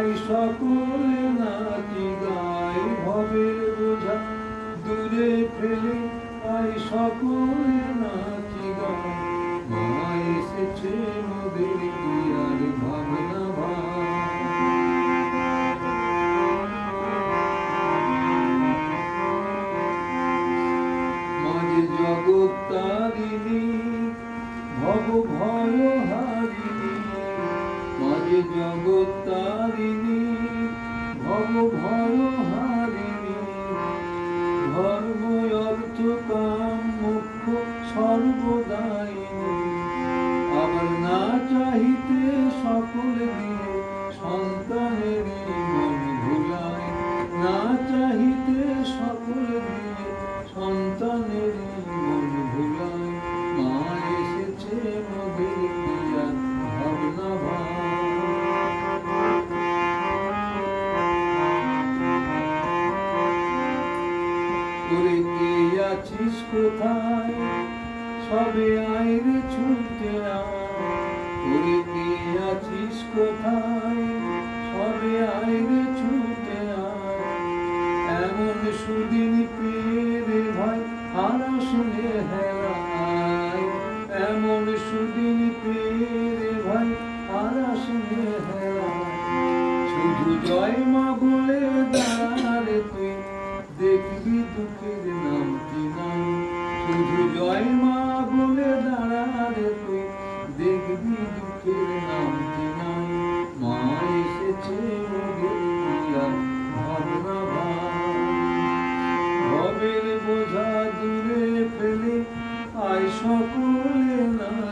I সকলে নাচি গাই ভবের বোঝা। দূরে ফেলে আই সকলে নাচি গাই। মা এসেছে মোদের কি ভাবনা মাঝে জগৎ তারিণী, ভব ভয় হারিণী। মাঝে জগৎ তারিণী ভয় হারিণী ধর্ম অর্থ কাম মুখ্য সর্বদায়িনী আবার না চাহিতে সকল দিয়ে সন্তানের মন ভুলায় না তোরে কে আছিস কোথায়? সবে আইরে ছুটে করে কে আছিস কোথায়? সবে আইরে ছুটে এমন সুদিন জয় মা বলে দাঁড়ালে তুই। দেখবি দুঃখের নাম নাই মা এসেছে ভবের বোঝা দূরে ফেলে আয় সকলে সকল